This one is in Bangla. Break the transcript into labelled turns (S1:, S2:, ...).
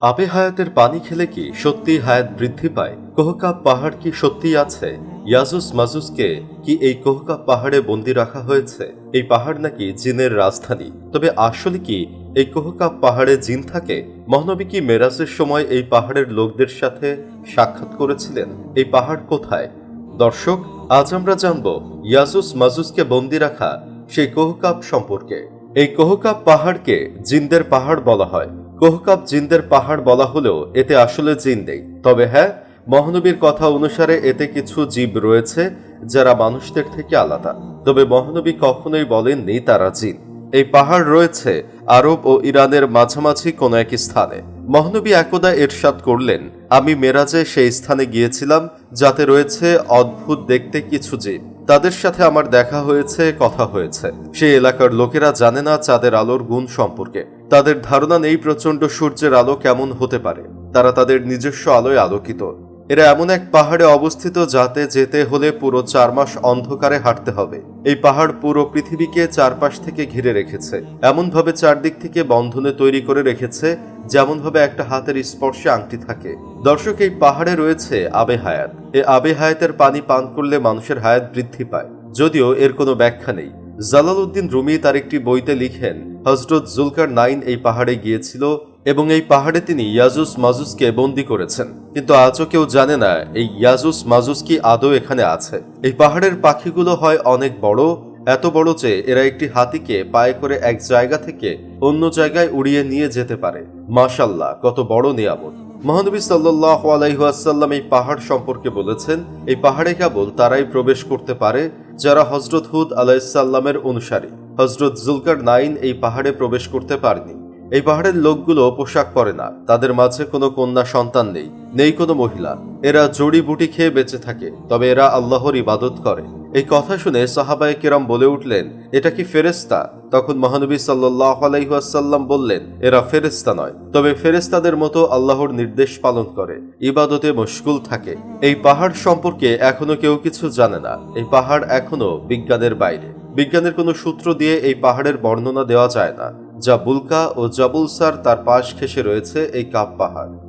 S1: আবে হায়াতের পানি খেলে কি সত্যি হায়াত বৃদ্ধি পায়? কোহকাপ পাহাড় কি সত্যি আছে? ইয়াজুস মাজুসকে কি এই কোহকাপ পাহাড়ে বন্দি রাখা হয়েছে? এই পাহাড় নাকি জিনের রাজধানী। তবে আসলে কি এই কোহকাপ পাহাড়ে জিন থাকে? মহানবী কি মেরাজের সময় এই পাহাড়ের লোকদের সাথে সাক্ষাৎ করেছিলেন? এই পাহাড় কোথায়? দর্শক, আজ আমরা জানব ইয়াজুস মাজুসকে বন্দি রাখা সেই কোহকাপ সম্পর্কে। এই কোহকাপ পাহাড়কে জিনদের পাহাড় বলা হয়। কোহকাপ জিনদের পাহাড় বলা হলেও এতে আসলে জিন নেই। তবে হ্যাঁ মহানবীর কথা অনুসারে এতে কিছু জীব রয়েছে যারা মানুষদের থেকে আলাদা। তবে মহানবী কখনোই বলেননি তারা জিন। এই পাহাড় রয়েছে আরব ও ইরানের মাঝামাঝি কোনো এক স্থানে। মহানবী একদা এরশাদ করলেন, আমি মেরাজে সেই স্থানে গিয়েছিলাম, যাতে রয়েছে অদ্ভুত দেখতে কিছু জীব। তাদের সাথে আমার দেখা হয়েছে, কথা হয়েছে। সেই এলাকার লোকেরা জানে না চাঁদের আলোর গুণ সম্পর্কে। তাদের ধারণা নেই প্রচণ্ড সূর্যের আলো কেমন হতে পারে। তারা তাদের নিজস্ব আলোয় আলোকিত। এরা এমন এক পাহাড়ে অবস্থিত যাতে যেতে হলে পুরো চার মাস অন্ধকারে হাঁটতে হবে। এই পাহাড় পুরো পৃথিবীকে চারপাশ থেকে ঘিরে রেখেছে। এমনভাবে চারদিক থেকে বন্ধনে তৈরি করে রেখেছে, যেমনভাবে একটা হাতের স্পর্শে আংটি থাকে। দর্শক, এই পাহাড়ে রয়েছে আবে হায়াত। এ আবে হায়াতের পানি পান করলে মানুষের হায়াত বৃদ্ধি পায়। যদিও এর কোনো ব্যাখ্যা নেই। জালালউদ্দিন রুমি তার একটি বইতে লিখেন, হজরত জুলকার নাইন এই পাহাড়ে গিয়েছিল এবং এই পাহাড়ে তিনি ইয়াজুস মাজুসকে বন্দি করেছেন। কিন্তু আজও কেউ জানে না, এই ইয়াজুস মাজুস কি আদৌ এখানে আছে? এই পাহাড়ের পাখিগুলো হয় অনেক বড়, এত বড় যে এরা একটি হাতিকে পায়ে করে এক জায়গা থেকে অন্য জায়গায় উড়িয়ে নিয়ে যেতে পারে। মাশাল্লাহ, কত বড় নিয়ামত। মহানবী সাল্লাহ আলাইহাসাল্লাম এই পাহাড় সম্পর্কে বলেছেন, এই পাহাড়ে কেবল তারাই প্রবেশ করতে পারে যারা হজরত হুদ আলাইসাল্লামের অনুসারী। হজরত জুলকার নাইন এই পাহাড়ে প্রবেশ করতে পারেনি। এই পাহাড়ের লোকগুলো পোশাক পরে না। তাদের মাঝে কোনো কন্যা সন্তান নেই নেই কোনো মহিলা। এরা জড়ি বুটি খেয়ে বেঁচে থাকে, তবে এরা আল্লাহর ইবাদত করে। এই কথা শুনে সাহাবায় কেরাম বলে উঠলেন, এটা কি ফেরেস্তা তখন মহানবী সাল্লাহ আলাইহাসাল্লাম বললেন, এরা ফেরেস্তা নয়, তবে ফেরেস্তাদের মতো আল্লাহর নির্দেশ পালন করে, ইবাদতে মশগুল থাকে। এই পাহাড় সম্পর্কে এখনও কেউ কিছু জানে না। এই পাহাড় এখনও বিজ্ঞানের বাইরে। বিজ্ঞানের কোনো সূত্র দিয়ে এই পাহাড়ের বর্ণনা দেওয়া যায় না। যা বুলকা ও জাবুলসার তার পাশ ঘেসে রয়েছে এই কাপ পাহাড়।